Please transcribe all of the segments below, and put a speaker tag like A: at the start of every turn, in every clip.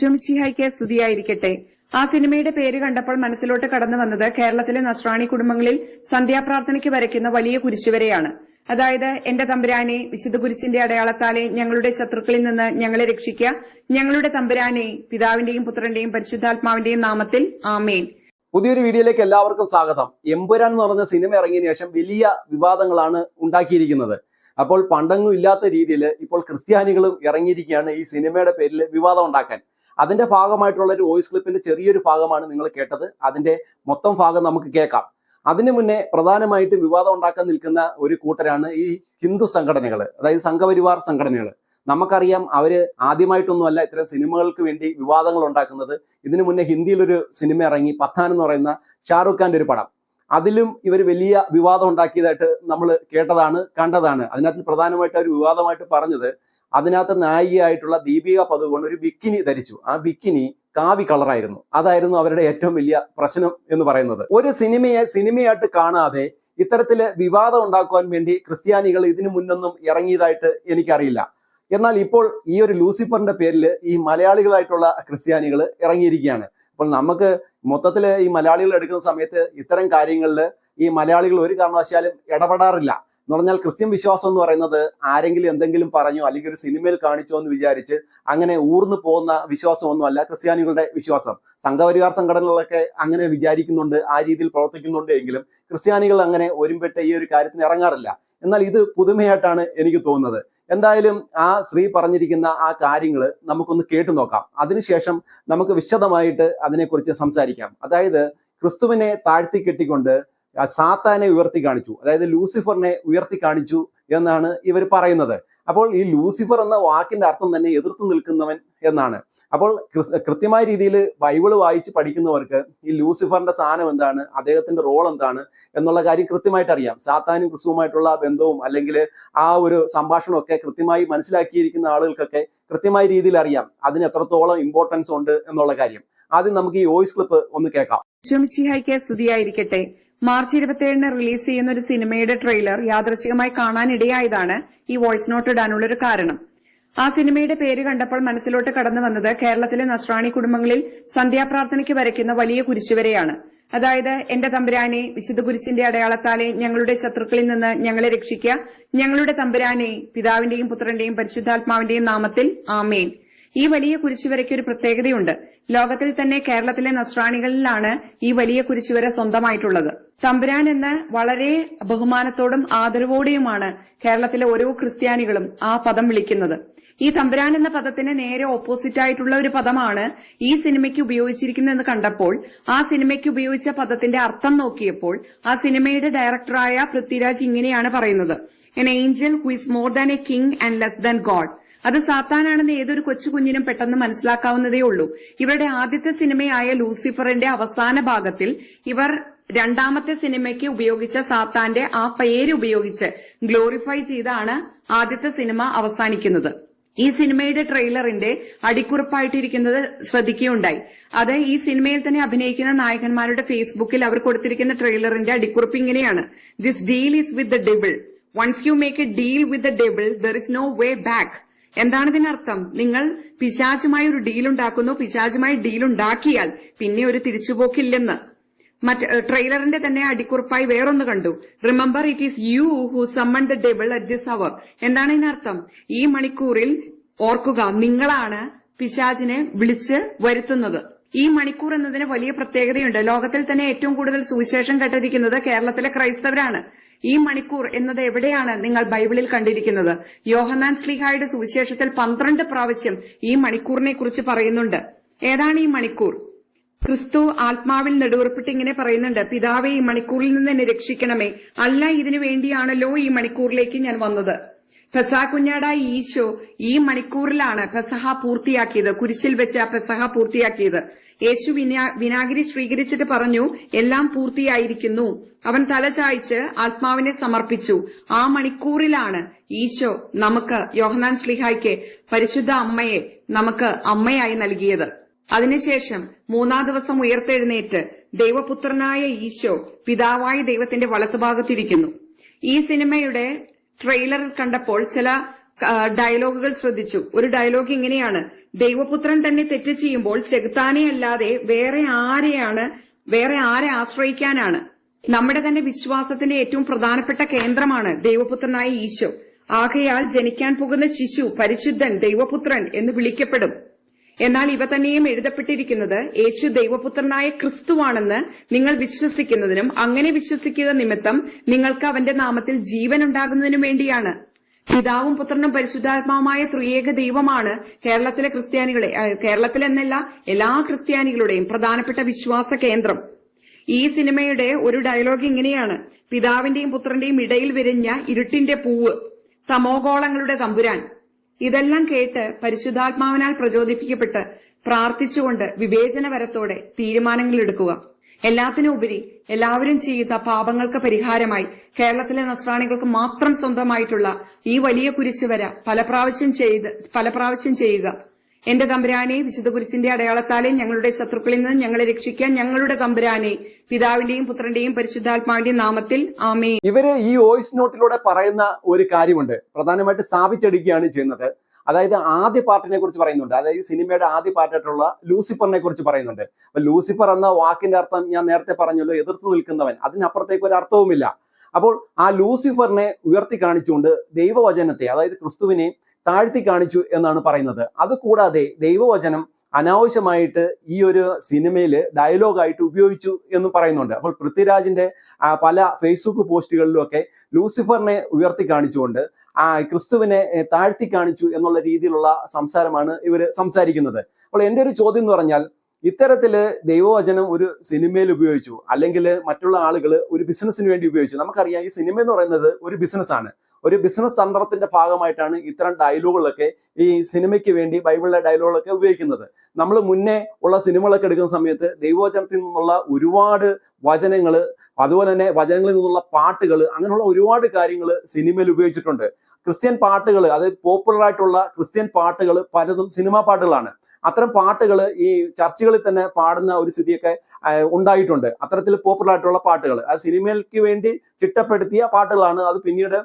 A: ശുംശിഹായ്ക്ക് സ്തുതിയായിരിക്കട്ടെ. ആ സിനിമയുടെ പേര് കണ്ടപ്പോൾ മനസ്സിലോട്ട് കടന്നു വന്നത് കേരളത്തിലെ നസ്രാണി കുടുംബങ്ങളിൽ സന്ധ്യാപ്രാർത്ഥനയ്ക്ക് വരയ്ക്കുന്ന വലിയ കുരിശുവരെയാണ്. അതായത് എന്റെ തമ്പുരാനെ വിശുദ്ധ കുരിശിന്റെ അടയാളത്താലെ ഞങ്ങളുടെ ശത്രുക്കളിൽ നിന്ന് ഞങ്ങളെ രക്ഷിക്കുക ഞങ്ങളുടെ തമ്പുരാനെ പിതാവിന്റെയും പുത്രന്റെയും പരിശുദ്ധാത്മാവിന്റെയും നാമത്തിൽ ആമേൻ.
B: പുതിയൊരു വീഡിയോയിലേക്ക് എല്ലാവർക്കും സ്വാഗതം. എമ്പുരാൻ എന്ന് പറഞ്ഞ സിനിമ ഇറങ്ങിയ ശേഷം വലിയ വിവാദങ്ങളാണ് ഉണ്ടാക്കിയിരിക്കുന്നത്. അപ്പോൾ പണ്ടങ്ങും ഇല്ലാത്ത രീതിയിൽ ഇപ്പോൾ ക്രിസ്ത്യാനികളും ഇറങ്ങിയിരിക്കുകയാണ് ഈ സിനിമയുടെ പേരിൽ വിവാദം ഉണ്ടാക്കാൻ. അതിന്റെ ഭാഗമായിട്ടുള്ള ഒരു വോയിസ് ക്ലിപ്പിന്റെ ചെറിയൊരു ഭാഗമാണ് നിങ്ങൾ കേട്ടത്. അതിന്റെ മൊത്തം ഭാഗം നമുക്ക് കേൾക്കാം. അതിനു മുന്നേ പ്രധാനമായിട്ടും വിവാദം ഉണ്ടാക്കാൻ നിൽക്കുന്ന ഒരു കൂട്ടരാണ് ഈ ഹിന്ദു സംഘടനകൾ അതായത് സംഘപരിവാർ സംഘടനകൾ നമുക്കറിയാം അവർ ആദ്യമായിട്ടൊന്നുമല്ല ഇത്തരം സിനിമകൾക്ക് വേണ്ടി വിവാദങ്ങൾ ഉണ്ടാക്കുന്നത്. ഇതിനു മുന്നേ ഹിന്ദിയിൽ ഒരു സിനിമ ഇറങ്ങി പത്താൻ എന്ന് പറയുന്ന ഷാറുഖ് ഖാന്റെ ഒരു പടം. അതിലും ഇവർ വലിയ വിവാദം ഉണ്ടാക്കിയതായിട്ട് നമ്മൾ കേട്ടതാണ് കണ്ടതാണ്. അതിനകത്ത് പ്രധാനമായിട്ട് ഒരു വിവാദമായിട്ട് പറഞ്ഞത് അതിനകത്ത് നായികയായിട്ടുള്ള ദീപിക പതുകോൺ ഒരു ബിക്കിനി ധരിച്ചു. ആ ബിക്കിനി കാവി കളറായിരുന്നു. അതായിരുന്നു അവരുടെ ഏറ്റവും വലിയ പ്രശ്നം എന്ന് പറയുന്നത്. ഒരു സിനിമയെ സിനിമയായിട്ട് കാണാതെ ഇത്തരത്തിൽ വിവാദം ഉണ്ടാക്കുവാൻ വേണ്ടി ക്രിസ്ത്യാനികൾ ഇതിനു മുന്നൊന്നും ഇറങ്ങിയതായിട്ട് എനിക്കറിയില്ല. എന്നാൽ ഇപ്പോൾ ഈ ഒരു ലൂസിഫറിന്റെ പേരിൽ ഈ മലയാളികളായിട്ടുള്ള ക്രിസ്ത്യാനികൾ ഇറങ്ങിയിരിക്കുകയാണ്. അപ്പോൾ നമുക്ക് മൊത്തത്തിൽ ഈ മലയാളികൾ എടുക്കുന്ന സമയത്ത് ഇത്തരം കാര്യങ്ങളിൽ ഈ മലയാളികൾ ഒരു കാരണവശാലും ഇടപെടാറില്ല. എന്ന് പറഞ്ഞാൽ ക്രിസ്ത്യൻ വിശ്വാസം എന്ന് പറയുന്നത് ആരെങ്കിലും എന്തെങ്കിലും പറഞ്ഞു അല്ലെങ്കിൽ ഒരു സിനിമയിൽ കാണിച്ചോ എന്ന് വിചാരിച്ച് അങ്ങനെ ഊർന്നു പോകുന്ന വിശ്വാസമൊന്നുമല്ല ക്രിസ്ത്യാനികളുടെ വിശ്വാസം. സംഘപരിവാർ സംഘടനകളൊക്കെ അങ്ങനെ വിചാരിക്കുന്നുണ്ട് ആ രീതിയിൽ പ്രവർത്തിക്കുന്നുണ്ട് എങ്കിലും ക്രിസ്ത്യാനികൾ അങ്ങനെ ഒരുമ്പെട്ട് ഈ ഒരു കാര്യത്തിന് ഇറങ്ങാറില്ല. എന്നാൽ ഇത് പുതുമയായിട്ടാണ് എനിക്ക് തോന്നുന്നത്. എന്തായാലും ആ സ്ത്രീ പറഞ്ഞിരിക്കുന്ന ആ കാര്യങ്ങൾ നമുക്കൊന്ന് കേട്ടു നോക്കാം. അതിനുശേഷം നമുക്ക് വിശദമായിട്ട് അതിനെക്കുറിച്ച് സംസാരിക്കാം. അതായത് ക്രിസ്തുവിനെ താഴ്ത്തി കെട്ടിക്കൊണ്ട് സാത്താനെ ഉയർത്തി കാണിച്ചു. അതായത് ലൂസിഫറിനെ ഉയർത്തി കാണിച്ചു എന്നാണ് ഇവർ പറയുന്നത്. അപ്പോൾ ഈ ലൂസിഫർ എന്ന വാക്കിന്റെ അർത്ഥം തന്നെ എതിർത്തു നിൽക്കുന്നവൻ എന്നാണ്. അപ്പോൾ കൃത്യമായ രീതിയിൽ ബൈബിൾ വായിച്ച് പഠിക്കുന്നവർക്ക് ഈ ലൂസിഫറിന്റെ സ്ഥാനം എന്താണ് അദ്ദേഹത്തിന്റെ റോൾ എന്താണ് എന്നുള്ള കാര്യം കൃത്യമായിട്ട് അറിയാം. സാത്താനും ക്രിസ്തുവുമായിട്ടുള്ള ബന്ധവും അല്ലെങ്കിൽ ആ ഒരു സംഭാഷണമൊക്കെ കൃത്യമായി മനസ്സിലാക്കിയിരിക്കുന്ന ആളുകൾക്കൊക്കെ കൃത്യമായ രീതിയിൽ അറിയാം. അതിന് എത്രത്തോളം ഇമ്പോർട്ടൻസ് ഉണ്ട് എന്നുള്ള കാര്യം. ആദ്യം നമുക്ക് ഈ വോയിസ് ക്ലിപ്പ് ഒന്ന് കേൾക്കാം.
A: മാർച്ച് ഇരുപത്തിയേഴിന് റിലീസ് ചെയ്യുന്ന ഒരു സിനിമയുടെ ട്രെയിലർ യാദൃച്ഛികമായി കാണാനിടയായതാണ് ഈ വോയിസ് നോട്ട് ഇടാനുള്ള ഒരു കാരണം. ആ സിനിമയുടെ പേര് കണ്ടപ്പോൾ മനസ്സിലോട്ട് കടന്നു വന്നത് കേരളത്തിലെ നസ്രാണി കുടുംബങ്ങളിൽ സന്ധ്യാപ്രാർത്ഥനയ്ക്ക് വരയ്ക്കുന്ന വലിയ കുരിശുവരെയാണ്. അതായത് എന്റെ തമ്പുരാനെ വിശുദ്ധ കുരിശിന്റെ അടയാളത്താലെ ഞങ്ങളുടെ ശത്രുക്കളിൽ നിന്ന് ഞങ്ങളെ രക്ഷിക്കുക ഞങ്ങളുടെ തമ്പുരാനെ പിതാവിന്റെയും പുത്രന്റെയും പരിശുദ്ധാത്മാവിന്റെയും നാമത്തിൽ ആമേൻ. ഈ വലിയ കുരിശുവരയ്ക്ക് ഒരു പ്രത്യേകതയുണ്ട്. ലോകത്തിൽ തന്നെ കേരളത്തിലെ നസ്രാണികളിലാണ് ഈ വലിയ കുരിശുവര സ്വന്തമായിട്ടുള്ളത്. തമ്പുരാൻ എന്ന് വളരെ ബഹുമാനത്തോടും ആദരവോടെയുമാണ് കേരളത്തിലെ ഓരോ ക്രിസ്ത്യാനികളും ആ പദം വിളിക്കുന്നത്. ഈ തമ്പുരാൻ എന്ന പദത്തിന് നേരെ ഓപ്പോസിറ്റ് ആയിട്ടുള്ള ഒരു പദമാണ് ഈ സിനിമയ്ക്ക് ഉപയോഗിച്ചിരിക്കുന്നതെന്ന് കണ്ടപ്പോൾ. ആ സിനിമയ്ക്ക് ഉപയോഗിച്ച പദത്തിന്റെ അർത്ഥം നോക്കിയപ്പോൾ ആ സിനിമയുടെ ഡയറക്ടറായ പൃഥ്വിരാജ് ഇങ്ങനെയാണ് പറയുന്നത്. An angel who is more than a king and less than God അത് സാത്താനാണെന്ന് ഏതൊരു കൊച്ചു കുഞ്ഞിനും പെട്ടെന്ന് മനസ്സിലാക്കാവുന്നതേ ഉള്ളൂ. ഇവരുടെ ആദ്യത്തെ സിനിമയായ ലൂസിഫറിന്റെ അവസാന ഭാഗത്തിൽ ഇവർ രണ്ടാമത്തെ സിനിമയ്ക്ക് ഉപയോഗിച്ച സാത്താന്റെ ആ പേര് ഉപയോഗിച്ച് ഗ്ലോറിഫൈ ചെയ്താണ് ആദ്യത്തെ സിനിമ അവസാനിക്കുന്നത്. ഈ സിനിമയുടെ ട്രെയിലറിന്റെ അടിക്കുറിപ്പായിട്ടിരിക്കുന്നത് ശ്രദ്ധിക്കുകയുണ്ടായി. അത് ഈ സിനിമയിൽ തന്നെ അഭിനയിക്കുന്ന നായകന്മാരുടെ ഫേസ്ബുക്കിൽ അവർ കൊടുത്തിരിക്കുന്ന ട്രെയിലറിന്റെ അടിക്കുറിപ്പ് ഇങ്ങനെയാണ്. This deal is with the devil once you make a deal with the devil there is no way back എന്താണ് ഇതിനർത്ഥം? നിങ്ങൾ പിശാചുമായി ഒരു ഡീൽ ഉണ്ടാക്കുന്നു പിശാചുമായി ഡീൽ ഉണ്ടാക്കിയാൽ പിന്നെ ഒരു തിരിച്ചുപോക്കില്ലെന്ന്. മറ്റ് ട്രെയിലറിന്റെ തന്നെ അടിക്കുറിപ്പായി വേറൊന്ന് കണ്ടു. Remember it is you who summon the devil at this hour എന്താണ് ഇതിനർത്ഥം ഈ മണിക്കൂറിൽ ഓർക്കുക നിങ്ങളാണ് പിശാചിനെ വിളിച്ച് വരുത്തുന്നത്. ഈ മണിക്കൂർ എന്നതിന് വലിയ പ്രത്യേകതയുണ്ട്. ലോകത്തിൽ തന്നെ ഏറ്റവും കൂടുതൽ സുവിശേഷം കേട്ടിരിക്കുന്നത് കേരളത്തിലെ ക്രൈസ്തവരാണ്. ഈ മണിക്കൂർ എന്നത് എവിടെയാണ് നിങ്ങൾ ബൈബിളിൽ കണ്ടിരിക്കുന്നത്? യോഹന്നാൻ സ്ലിഹായുടെ സുവിശേഷത്തിൽ പന്ത്രണ്ട് പ്രാവശ്യം ഈ മണിക്കൂറിനെ കുറിച്ച് പറയുന്നുണ്ട്. ഏതാണ് ഈ മണിക്കൂർ? ക്രിസ്തു ആത്മാവിൽ നെടുവർപ്പിട്ട് ഇങ്ങനെ പറയുന്നുണ്ട് പിതാവെ ഈ മണിക്കൂറിൽ നിന്ന് എന്നെ രക്ഷിക്കണമേ. അല്ല ഇതിനു വേണ്ടിയാണല്ലോ ഈ മണിക്കൂറിലേക്ക് ഞാൻ വന്നത്. പെസഹ കുഞ്ഞാടായ ഈശോ ഈ മണിക്കൂറിലാണ് പെസഹ പൂർത്തിയാക്കിയത്. കുരിശിൽ വെച്ച് ഫെസഹ പൂർത്തിയാക്കിയത്. യേശു വിനാ വിനാഗിരി സ്വീകരിച്ചിട്ട് പറഞ്ഞു എല്ലാം പൂർത്തിയായിരിക്കുന്നു. അവൻ തല ചായ്ച്ച് ആത്മാവിനെ സമർപ്പിച്ചു. ആ മണിക്കൂറിലാണ് ഈശോ നമുക്ക് യോഹനാൻ ശ്ലിഹായ്ക്ക് പരിശുദ്ധ അമ്മയെ നമുക്ക് അമ്മയായി നൽകിയത്. അതിനുശേഷം മൂന്നാം ദിവസം ഉയർത്തെഴുന്നേറ്റ് ദൈവപുത്രനായ ഈശോ പിതാവായ ദൈവത്തിന്റെ വലത്തുഭാഗത്തിരിക്കുന്നു. ഈ സിനിമയുടെ ട്രെയിലറിൽ കണ്ടപ്പോൾ ചില ഡയലോഗുകൾ ശ്രദ്ധിച്ചു. ഒരു ഡയലോഗ് ഇങ്ങനെയാണ്. ദൈവപുത്രൻ തന്നെ തെറ്റ് ചെയ്യുമ്പോൾ ചെകുത്താനെ അല്ലാതെ വേറെ ആരെയാണ് വേറെ ആരെ ആശ്രയിക്കാനാണ്? നമ്മുടെ തന്നെ വിശ്വാസത്തിന്റെ ഏറ്റവും പ്രധാനപ്പെട്ട കേന്ദ്രമാണ് ദൈവപുത്രനായ ഈശോ. ആകയാൽ ജനിക്കാൻ പോകുന്ന ശിശു പരിശുദ്ധൻ ദൈവപുത്രൻ എന്ന് വിളിക്കപ്പെടും. എന്നാൽ ഇവ തന്നെയും എഴുതപ്പെട്ടിരിക്കുന്നത് യേശു ദൈവപുത്രനായ ക്രിസ്തുവാണെന്ന് നിങ്ങൾ വിശ്വസിക്കുന്നതിനും അങ്ങനെ വിശ്വസിക്കുക നിമിത്തം നിങ്ങൾക്ക് അവന്റെ നാമത്തിൽ ജീവൻ ഉണ്ടാകുന്നതിനും വേണ്ടിയാണ്. പിതാവും പുത്രനും പരിശുദ്ധാത്മാവുമായ ത്രിയേക ദൈവമാണ് കേരളത്തിലെ ക്രിസ്ത്യാനികളെ കേരളത്തിലെന്നല്ല എല്ലാ ക്രിസ്ത്യാനികളുടെയും പ്രധാനപ്പെട്ട വിശ്വാസ കേന്ദ്രം. ഈ സിനിമയുടെ ഒരു ഡയലോഗ് ഇങ്ങനെയാണ്. പിതാവിന്റെയും പുത്രന്റെയും ഇടയിൽ വിരിഞ്ഞ ഇരുട്ടിന്റെ പൂവ് തമോഗോളങ്ങളുടെ തമ്പുരാൻ. ഇതെല്ലാം കേട്ട് പരിശുദ്ധാത്മാവിനാൽ പ്രചോദിപ്പിക്കപ്പെട്ട് പ്രാർത്ഥിച്ചുകൊണ്ട് വിവേചനപരത്തോടെ തീരുമാനങ്ങൾ എടുക്കുക. എല്ലാത്തിനും ഉപരി എല്ലാവരും ചെയ്യുന്ന പാപങ്ങൾക്ക് പരിഹാരമായി കേരളത്തിലെ നസ്രാണികൾക്ക് മാത്രം സ്വന്തമായിട്ടുള്ള ഈ വലിയ കുരിശുവര പലപ്രാവശ്യം ചെയ്ത് പലപ്രാവശ്യം ചെയ്യുക. എന്റെ തമ്പുരാനെ വിശുദ്ധ കുരിശിന്റെ അടയാളത്താലെ ഞങ്ങളുടെ ശത്രുക്കളിൽ നിന്ന് ഞങ്ങളെ രക്ഷിക്കാൻ ഞങ്ങളുടെ തമ്പുരാനെ പിതാവിന്റെയും പുത്രന്റെയും പരിശുദ്ധാത്മാവിന്റെയും നാമത്തിൽ ആമേ
B: ഇവർ ഈ വോയിസ് നോട്ടിലൂടെ പറയുന്ന ഒരു കാര്യമുണ്ട്. പ്രധാനമായിട്ട് സ്ഥാപിച്ചെടുക്കുകയാണ് ചെയ്യുന്നത്. അതായത് ആദ്യ പാർട്ടിനെ കുറിച്ച് പറയുന്നുണ്ട്. അതായത് സിനിമയുടെ ആദ്യ പാർട്ടായിട്ടുള്ള ലൂസിഫറിനെ കുറിച്ച് പറയുന്നുണ്ട്. അപ്പൊ ലൂസിഫർ എന്ന വാക്കിന്റെ അർത്ഥം ഞാൻ നേരത്തെ പറഞ്ഞല്ലോ എതിർത്ത് നിൽക്കുന്നവൻ. അതിനപ്പുറത്തേക്ക് ഒരു അർത്ഥവുമില്ല. അപ്പോൾ ആ ലൂസിഫറിനെ ഉയർത്തി കാണിച്ചുകൊണ്ട് ദൈവവചനത്തെ അതായത് ക്രിസ്തുവിനെ താഴ്ത്തി കാണിച്ചു എന്നാണ് പറയുന്നത്. അതുകൂടാതെ ദൈവവചനം അനാവശ്യമായിട്ട് ഈ ഒരു സിനിമയിൽ ഡയലോഗായിട്ട് ഉപയോഗിച്ചു എന്ന് പറയുന്നുണ്ട്. അപ്പോൾ പൃഥ്വിരാജിന്റെ പല ഫേസ്ബുക്ക് പോസ്റ്റുകളിലുമൊക്കെ ലൂസിഫറിനെ ഉയർത്തി കാണിച്ചുകൊണ്ട് ആ ക്രിസ്തുവിനെ താഴ്ത്തി കാണിച്ചു എന്നുള്ള രീതിയിലുള്ള സംസാരമാണ് ഇവർ സംസാരിക്കുന്നത്. അപ്പോൾ എന്റെ ഒരു ചോദ്യം എന്ന് പറഞ്ഞാൽ ഇത്തരത്തിൽ ദൈവവചനം ഒരു സിനിമയിൽ ഉപയോഗിച്ചു അല്ലെങ്കിൽ മറ്റുള്ള ആളുകൾ ഒരു ബിസിനസ്സിന് വേണ്ടി ഉപയോഗിച്ചു. നമുക്കറിയാം ഈ സിനിമ എന്ന് പറയുന്നത് ഒരു ബിസിനസ്സാണ് ഒരു ബിസിനസ് തന്ത്രത്തിന്റെ ഭാഗമായിട്ടാണ് ഇത്തരം ഡയലോഗുകളൊക്കെ ഈ സിനിമയ്ക്ക് വേണ്ടി ബൈബിളിലെ ഡയലോഗുകളൊക്കെ ഉപയോഗിക്കുന്നത്. നമ്മൾ മുന്നേ ഉള്ള സിനിമകളൊക്കെ എടുക്കുന്ന സമയത്ത് ദൈവവചനത്തിൽ നിന്നുള്ള ഒരുപാട് വചനങ്ങൾ അതുപോലെ തന്നെ വചനങ്ങളിൽ നിന്നുള്ള പാട്ടുകൾ അങ്ങനെയുള്ള ഒരുപാട് കാര്യങ്ങൾ സിനിമയിൽ ഉപയോഗിച്ചിട്ടുണ്ട്. ക്രിസ്ത്യൻ പാട്ടുകൾ അതായത് പോപ്പുലർ ആയിട്ടുള്ള ക്രിസ്ത്യൻ പാട്ടുകൾ പലതും സിനിമാ പാട്ടുകളാണ്. അത്തരം പാട്ടുകൾ ഈ ചർച്ചുകളിൽ തന്നെ പാടുന്ന ഒരു സ്ഥിതിയൊക്കെ ഉണ്ടായിട്ടുണ്ട്. അത്തരത്തിൽ പോപ്പുലർ ആയിട്ടുള്ള പാട്ടുകൾ ആ സിനിമയ്ക്ക് വേണ്ടി ചിട്ടപ്പെടുത്തിയ പാട്ടുകളാണ് അത് പിന്നീട്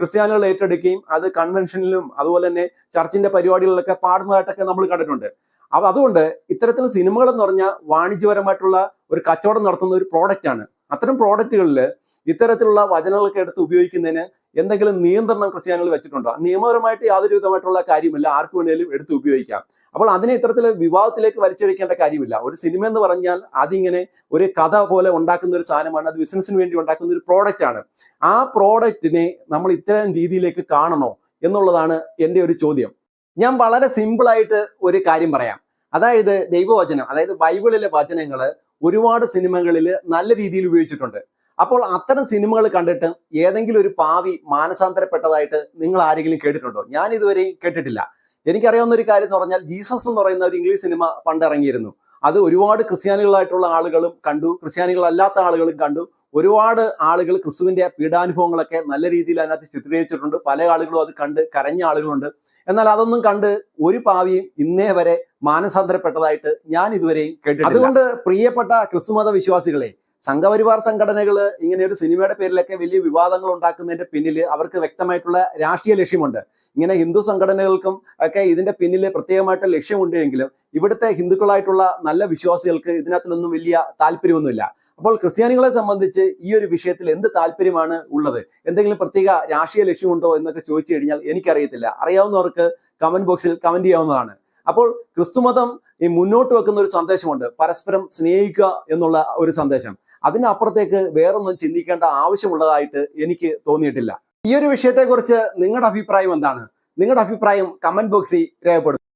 B: ക്രിസ്ത്യാനികൾ ഏറ്റെടുക്കുകയും അത് കൺവെൻഷനിലും അതുപോലെ തന്നെ ചർച്ചിന്റെ പരിപാടികളിലൊക്കെ പാടുന്നതായിട്ടൊക്കെ നമ്മൾ കണ്ടിട്ടുണ്ട്. അപ്പൊ അതുകൊണ്ട് ഇത്തരത്തിൽ സിനിമകൾ എന്ന് പറഞ്ഞാൽ വാണിജ്യപരമായിട്ടുള്ള ഒരു കച്ചവടം നടത്തുന്ന ഒരു പ്രോഡക്റ്റ് ആണ്. അത്തരം പ്രോഡക്റ്റുകളിൽ ഇത്തരത്തിലുള്ള വചനങ്ങളൊക്കെ എടുത്ത് ഉപയോഗിക്കുന്നതിന് എന്തെങ്കിലും നിയന്ത്രണം ക്രിസ്ത്യാനികൾ വെച്ചിട്ടുണ്ടോ? നിയമപരമായിട്ട് യാതൊരു വിധമായിട്ടുള്ള കാര്യമില്ല. ആർക്ക് വേണേലും എടുത്ത് ഉപയോഗിക്കാം. അപ്പോൾ അതിനെ ഇത്തരത്തിൽ വിവാദത്തിലേക്ക് വലിച്ചഴിക്കേണ്ട കാര്യമില്ല. ഒരു സിനിമ എന്ന് പറഞ്ഞാൽ അതിങ്ങനെ ഒരു കഥ പോലെ ഉണ്ടാക്കുന്ന ഒരു സാധനമാണ്. അത് ബിസിനസ്സിന് വേണ്ടി ഉണ്ടാക്കുന്ന ഒരു പ്രോഡക്റ്റ് ആണ്. ആ പ്രോഡക്റ്റിനെ നമ്മൾ ഇത്തരം രീതിയിലേക്ക് കാണണോ എന്നുള്ളതാണ് എന്റെ ഒരു ചോദ്യം. ഞാൻ വളരെ സിമ്പിളായിട്ട് ഒരു കാര്യം പറയാം. അതായത് ദൈവവചനം അതായത് ബൈബിളിലെ വചനങ്ങൾ ഒരുപാട് സിനിമകളിൽ നല്ല രീതിയിൽ ഉപയോഗിച്ചിട്ടുണ്ട്. അപ്പോൾ അത്തരം സിനിമകൾ കണ്ടിട്ട് ഏതെങ്കിലും ഒരു പാവി മാനസാന്തരപ്പെട്ടതായിട്ട് നിങ്ങൾ ആരെങ്കിലും കേട്ടിട്ടുണ്ടോ? ഞാൻ ഇതുവരെയും കേട്ടിട്ടില്ല. എനിക്കറിയാവുന്ന ഒരു കാര്യം എന്ന് പറഞ്ഞാൽ ജീസസ് എന്ന് പറയുന്ന ഒരു ഇംഗ്ലീഷ് സിനിമ പണ്ട് ഇറങ്ങിയിരുന്നു അത് ഒരുപാട് ക്രിസ്ത്യാനികളായിട്ടുള്ള ആളുകളും കണ്ടു. ക്രിസ്ത്യാനികളല്ലാത്ത ആളുകളും കണ്ടു. ഒരുപാട് ആളുകൾ ക്രിസ്തുവിന്റെ പീഡാനുഭവങ്ങളൊക്കെ നല്ല രീതിയിൽ അതിനകത്ത് ചിത്രീകരിച്ചിട്ടുണ്ട്. പല ആളുകളും അത് കണ്ട് കരഞ്ഞ ആളുകളുണ്ട്. എന്നാൽ അതൊന്നും കണ്ട് ഒരു പാവിയും ഇന്നേ വരെ മാനസാന്തരപ്പെട്ടതായിട്ട് ഞാൻ ഇതുവരെയും കേട്ടിട്ടുണ്ട് അതുകൊണ്ട് പ്രിയപ്പെട്ട ക്രിസ്തുമത വിശ്വാസികളെ സംഘപരിവാർ സംഘടനകൾ ഇങ്ങനെ ഒരു സിനിമയുടെ പേരിലൊക്കെ വലിയ വിവാദങ്ങൾ ഉണ്ടാക്കുന്നതിന്റെ പിന്നിൽ അവർക്ക് വ്യക്തമായിട്ടുള്ള രാഷ്ട്രീയ ലക്ഷ്യമുണ്ട്. ഇങ്ങനെ ഹിന്ദു സംഘടനകൾക്കും ഒക്കെ ഇതിന്റെ പിന്നിൽ പ്രത്യേകമായിട്ട് ലക്ഷ്യമുണ്ട് എങ്കിലും ഇവിടുത്തെ ഹിന്ദുക്കളായിട്ടുള്ള നല്ല വിശ്വാസികൾക്ക് ഇതിനകത്തിലൊന്നും വലിയ താല്പര്യമൊന്നുമില്ല. അപ്പോൾ ക്രിസ്ത്യാനികളെ സംബന്ധിച്ച് ഈ ഒരു വിഷയത്തിൽ എന്ത് താല്പര്യമാണ് ഉള്ളത്? എന്തെങ്കിലും പ്രത്യേക രാഷ്ട്രീയ ലക്ഷ്യമുണ്ടോ എന്നൊക്കെ ചോദിച്ചു കഴിഞ്ഞാൽ എനിക്കറിയത്തില്ല. അറിയാവുന്നവർക്ക് കമന്റ് ബോക്സിൽ കമന്റ് ചെയ്യാവുന്നതാണ്. അപ്പോൾ ക്രിസ്തുമതം ഈ മുന്നോട്ട് വെക്കുന്ന ഒരു സന്ദേശമുണ്ട്. പരസ്പരം സ്നേഹിക്കുക എന്നുള്ള ഒരു സന്ദേശം. അതിനപ്പുറത്തേക്ക് വേറൊന്നും ചിന്തിക്കേണ്ട ആവശ്യമുള്ളതായിട്ട് എനിക്ക് തോന്നിയിട്ടില്ല. ഈ ഒരു വിഷയത്തെക്കുറിച്ച് നിങ്ങളുടെ അഭിപ്രായം എന്താണ്? നിങ്ങളുടെ അഭിപ്രായം കമന്റ് ബോക്സിൽ രേഖപ്പെടുത്തും